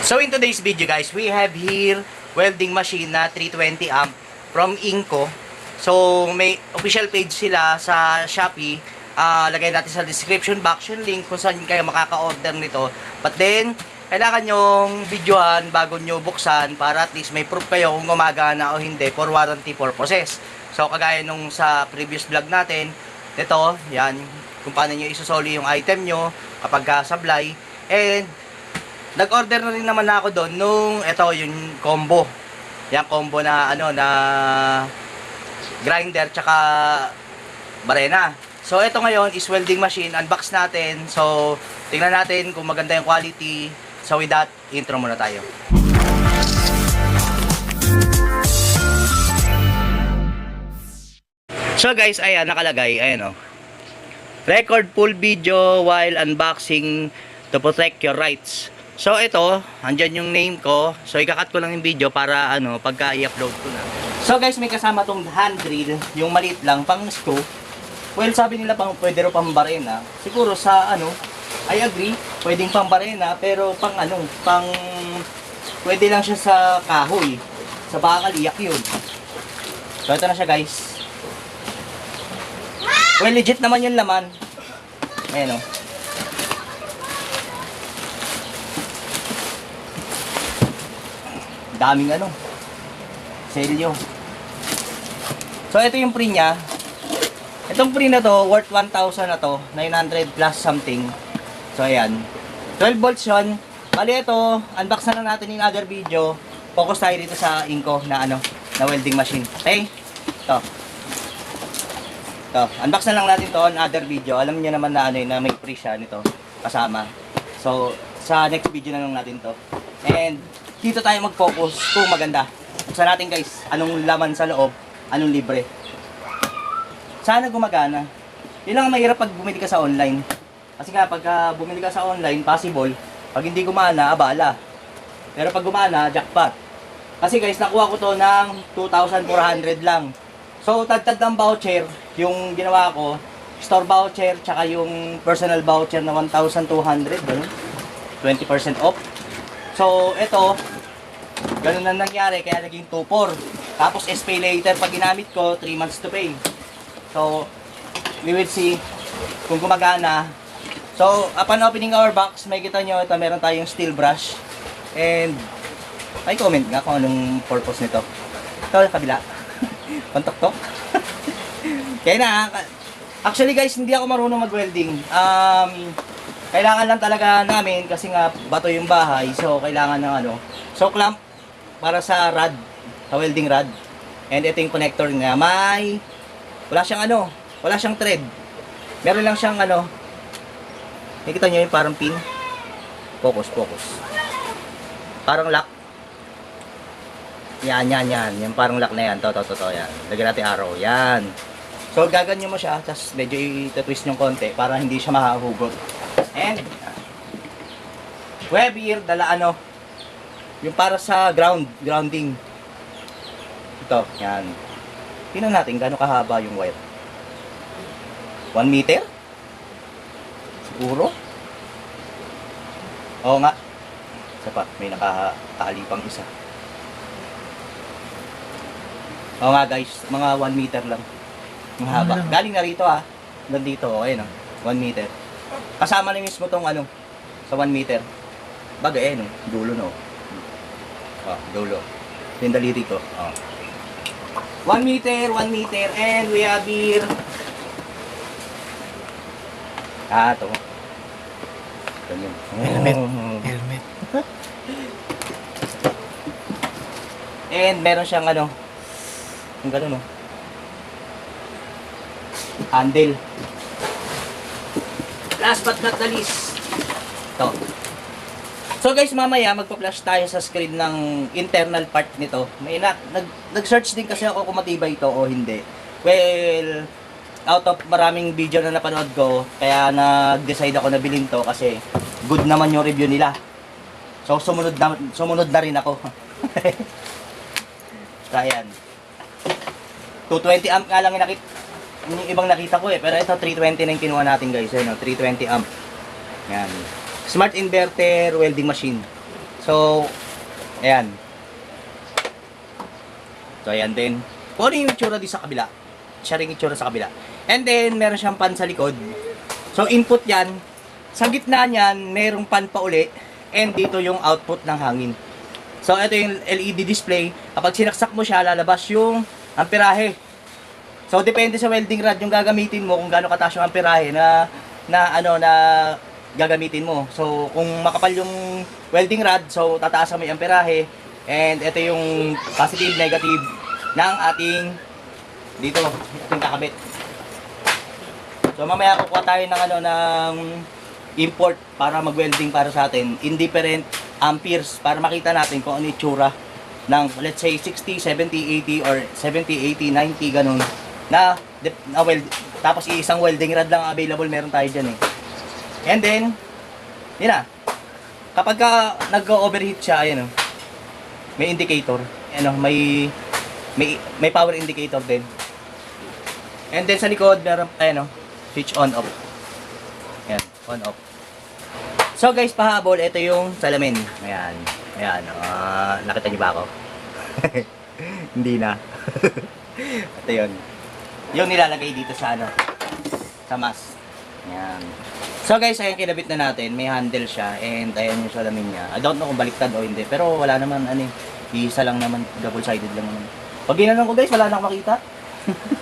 So in today's video guys, we have here welding machine na 320 amp from Inco. So may official page sila sa Shopee. Ah, lagay natin sa description box yung link kung saan kayo makaka-order nito. But then, kailangan nyong videohan bago nyo buksan para at least may proof kayo kung gumagana o hindi for warranty purposes. So kagaya nung sa previous vlog natin, ito, yan, kung paano nyo isusoli yung item nyo kapag ka sablay. And nag-order na rin naman ako doon nung ito yung combo. Yung combo na ano na grinder tsaka barena. So ito ngayon is welding machine, unbox natin. So tingnan natin kung maganda yung quality. So with that, intro muna tayo. So guys, ayan nakalagay, ayan oh. Record full video while unboxing to protect your rights. So ito, andyan yung name ko. So ikakat ko lang yung video para ano, pagka i-upload ko na. So guys, may kasama tong hand drill, yung maliit lang pang screw. Well, sabi nila pang pwede ro pang barena. Siguro sa ano, I agree, pwedeng pang barena, pero pang ano, pang pwede lang siya sa kahoy. Sa bakal, iyak yun. So ito na siya guys. Well, legit naman yung laman. Ayan o. Daming ano. Selyo. So, ito yung pre niya. Itong pre na to, worth 1,000 na to. 900 plus something. So, ayan. 12 volts yun. Bali ito, unbox na lang natin yung other video. Focus tayo dito sa Inco na ano, na welding machine. Okay? Ito. To, unbox na lang natin to on other video. Alam niyo naman na ano na may free siya nito kasama. So, sa next video na lang natin to. And dito tayo mag-focus kung maganda. Buksan natin guys, anong laman sa loob, anong libre. Sana gumagana. Yun lang ang mahirap pag bumili ka sa online. Kasi nga, pagka bumili ka sa online, possible. Pag hindi gumana, abala. Pero pag gumana, jackpot. Kasi guys, nakuha ko to ng 2,400 lang. So, tagtad ng voucher, yung ginawa ko, store voucher, tsaka yung personal voucher na 1,200, ganun. 20% off. So, ito, ganun na nangyari, kaya naging 2,400. Tapos, SPay later, pag ginamit ko, 3 months to pay. So, we will see kung gumagana. So, upon opening our box, may kita nyo, ito, meron tayong steel brush. And, ay comment nga kung anong purpose nito. Ito, kabila. Pantok-tok. Kaya na, actually guys, hindi ako marunong mag-welding. Um, kailangan lang talaga namin kasi nga bato yung bahay. So, kailangan ng ano. So, clamp para sa rod, sa welding rod. And ito yung connector niya. May, wala siyang ano, wala siyang thread. Meron lang siyang ano, nakikita niyo yung parang pin. Focus, focus. Parang lock. Yan, yan, yan. Yung parang lock na yan. To, to, to, to. Yan. Lagyan natin arrow. Yan. So, gaganyo mo siya. Tapos, medyo i-twist yung konti para hindi siya mahahugot. And, web ear, dala ano, yung para sa ground, grounding. Ito, yan. Tingnan natin gaano kahaba yung wire. 1 meter? Siguro? Oo nga. Isa pa, may nakatali pang isa. Oo nga guys, mga 1 meter lang. Ang haba. Galing na rito ah. Hanggang dito, okay no? 1 meter. Kasama na mismo tong ano, sa 1 meter. Bagay eh no, dulo no. Oh, dulo. Yung daliri ko. Oh. 1 meter, 1 meter, and we have here Ah, ito. Ganyan. Helmet. Oh. Helmet. And meron siyang ano, yung gano'n no. Handle. Last but not the least, ito. So guys, mamaya magpa-flash tayo sa screen ng internal part nito. May na, nag, nag-search din kasi ako kung matibay ito o hindi. Well, out of maraming video na napanood ko, kaya nag-decide ako na bilhin to kasi good naman yung review nila. So sumunod na, sumunod na rin ako. so ayan. 220 amp nga lang nakita, yung ibang nakita ko eh. Pero ito 320 na yung kinuha natin guys. Ayun, oh, 320 amp. Yan. Smart inverter welding machine. So, ayan. So, ayan din. Kung ano yung itsura di sa kabila. Siya rin itsura sa kabila. And then, meron siyang pan sa likod. So, input yan. Sa gitna niyan, merong pan pa uli. And dito yung output ng hangin. So, ito yung LED display. Kapag sinaksak mo siya, lalabas yung amperahe. So, depende sa welding rod yung gagamitin mo kung gaano kataas yung amperahe na, na ano, na gagamitin mo. So, kung makapal yung welding rod, so tataas mo yung amperahe. And ito yung positive, negative ng ating dito, ating kakabit. So, mamaya kukuha tayo ng ano, ng import para mag-welding para sa atin. Indifferent amperes para makita natin kung ano yung tsura ng let's say 60, 70, 80 or 70, 80, 90 ganun na, na weld tapos isang welding rod lang available meron tayo dyan eh. And then, yun na. Kapag ka nag-overheat siya, ayan oh, may indicator. Ano, may may may power indicator din. And then sa likod, meron ayan oh, switch on off. Ayan, on off. So guys, pahabol, ito yung salamin. Ayan. Ayan. ah nakita niyo ba ako? Hindi na. ito yun. Yung nilalagay dito sa ano, sa mask. Ayan. So guys, ayan kinabit na natin. May handle siya and ayan yung salamin niya. I don't know kung baliktad o hindi. Pero wala naman, ano eh. Isa lang naman, double-sided lang naman. Pag ginanong ko guys, wala na akong makita.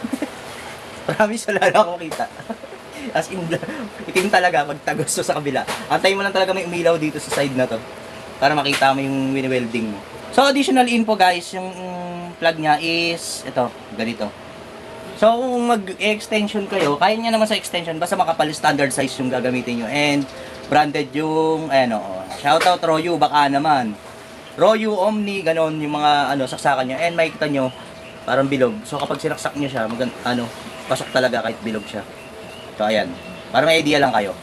Promise, wala na akong makita. As in, itim talaga pag tagos to sa kabila. Antay mo lang talaga may umilaw dito sa side na to. Para makita mo yung wini-welding mo. So, additional info guys, yung mm, plug niya is, ito, ganito. So, kung mag-extension kayo, kaya niya naman sa extension, basta makapal standard size yung gagamitin nyo. And, branded yung, ano, shoutout Royu, baka naman. Royu, Omni, ganon, yung mga, ano, saksakan nyo. And makikita nyo, parang bilog. So, kapag sinaksak nyo siya, magan, ano, pasok talaga kahit bilog siya. So, ayan. Para may idea lang kayo.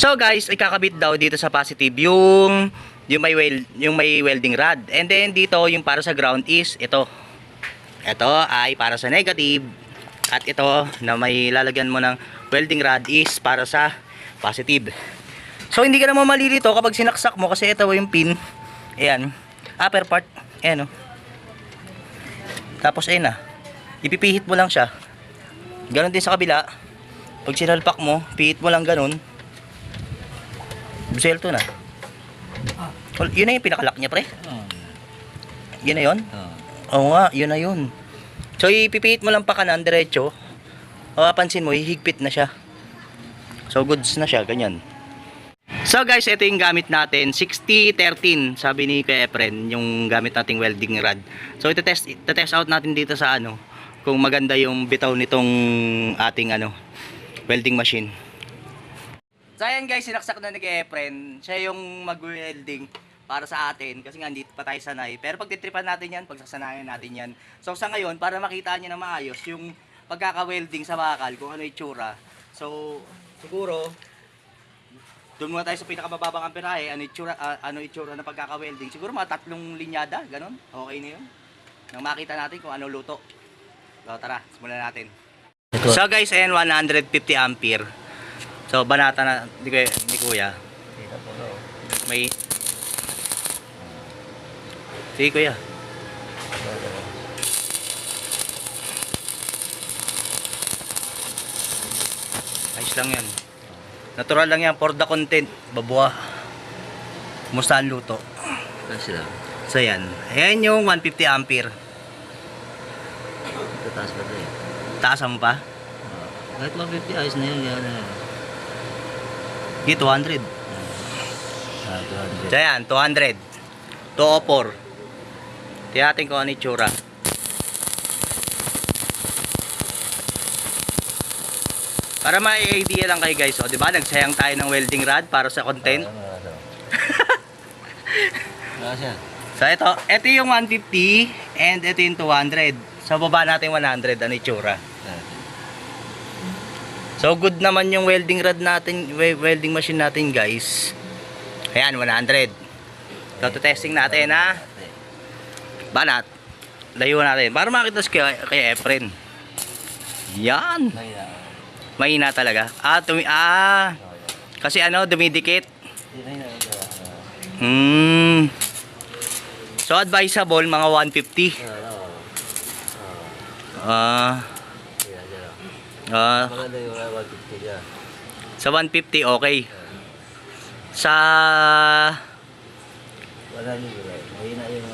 So, guys, ikakabit daw dito sa positive yung yung may weld, yung may welding rod. And then dito yung para sa ground is ito. Ito ay para sa negative. At ito na may lalagyan mo ng welding rod is para sa positive. So hindi ka naman malilito kapag sinaksak mo kasi ito yung pin. Ayan. Upper part. Ayan o. Tapos ayan na. Ipipihit mo lang siya. Ganon din sa kabila. Pag sinalpak mo, pihit mo lang ganon. Buselto na. Yun na yung pinakalak niya, pre. Yun na yun? Oo nga, yun na yun. So, ipipihit mo lang pa kanan, diretso. Mapapansin mo, hihigpit na siya. So, goods na siya, ganyan. So guys, ito yung gamit natin, 6013, sabi ni Kuya Efren, yung gamit nating welding rod. So ito test, ito test out natin dito sa ano, kung maganda yung bitaw nitong ating ano, welding machine. So ayan guys, sinaksak na ni Kuya Efren, siya yung mag-welding para sa atin kasi nga hindi pa tayo sanay. Pero pag titripan natin yan, pagsasanayan natin yan. So sa ngayon, para makita niyo na maayos yung pagkaka-welding sa bakal, kung ano yung tsura. So siguro, doon muna tayo sa pinakamababang amperahe, ano itsura, ah, ano itsura ng pagkaka-welding. Siguro mga tatlong linyada, ganun. Okay na yun. Nang makita natin kung ano luto. So tara, simulan natin. So guys, ayan 150 ampere. So banata na di kuya. May Sige kuya. Ayos lang yan. Natural lang yan for the content. Babuha. Kumusta ang luto? Kasi lang. So yan. Ayan yung 150 ampere. Tataas pa tayo. Taasan mo pa? Uh, kahit 150 ayos na yun. Yan na yun. Di 200. Ah, 200. So yan, 200. 204. Natin kung ano yung tsura. Para may idea lang kayo guys, o, di ba? Nagsayang tayo ng welding rod para sa content. So ito, ito yung 150 and ito yung 200. So baba natin 100, ano yung tsura. Ah, So good naman yung welding rod natin, we- welding machine natin guys. Ayan, 100. So to testing natin ha. Banat. Layo natin. Para makita si kay, kay Efren. Yan. Mahina. Talaga. Ah, tumi ah. Kasi ano, dumidikit. Ah. Hmm. So advisable mga 150. Oo. Oo. Ah, ah, Maganda yung 150 niya. sa 150 okay. Sa 100 right. Mahina yung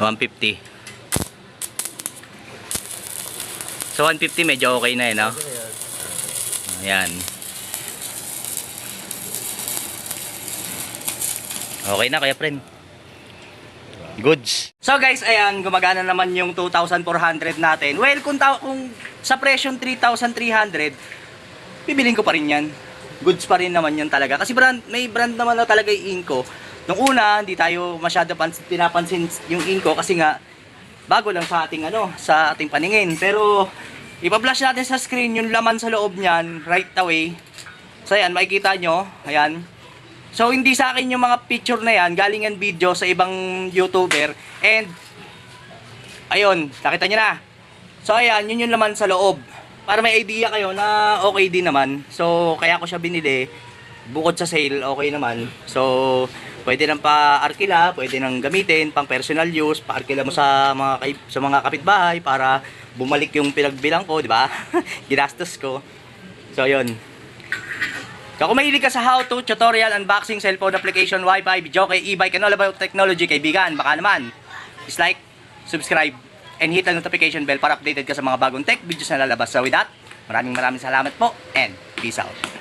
150. Sa 150 medyo okay na eh, no? Yan? Ayan. Okay na kaya friend. Goods. So guys, ayan, gumagana naman yung 2,400 natin. Well, kung, kung sa presyong 3,300, bibiling ko pa rin yan. Goods pa rin naman yan talaga. Kasi brand, may brand naman na talaga yung Inco. Nung una, hindi tayo masyado pans- pinapansin yung Inco kasi nga, bago lang sa ating ano, sa ating paningin. Pero, ipa-flash natin sa screen yung laman sa loob niyan right away. So ayan, makikita nyo. Ayan. So hindi sa akin yung mga picture na yan, galing yan video sa ibang YouTuber. And, ayun, nakita nyo na. So ayan, yun yung laman sa loob. Para may idea kayo na okay din naman. So kaya ko siya binili. Bukod sa sale, okay naman. So, pwede nang pa-arkila, pwede nang gamitin, pang personal use, pa-arkila mo sa mga sa mga kapitbahay para bumalik yung pinagbilang ko, di ba? Ginastos ko. So, yun. So, kung mahilig ka sa how-to, tutorial, unboxing, cellphone application, wifi, video kay e-bike, and all about technology, kaibigan, baka naman, is like, subscribe, and hit the notification bell para updated ka sa mga bagong tech videos na lalabas. So with that, maraming maraming salamat po, and peace out.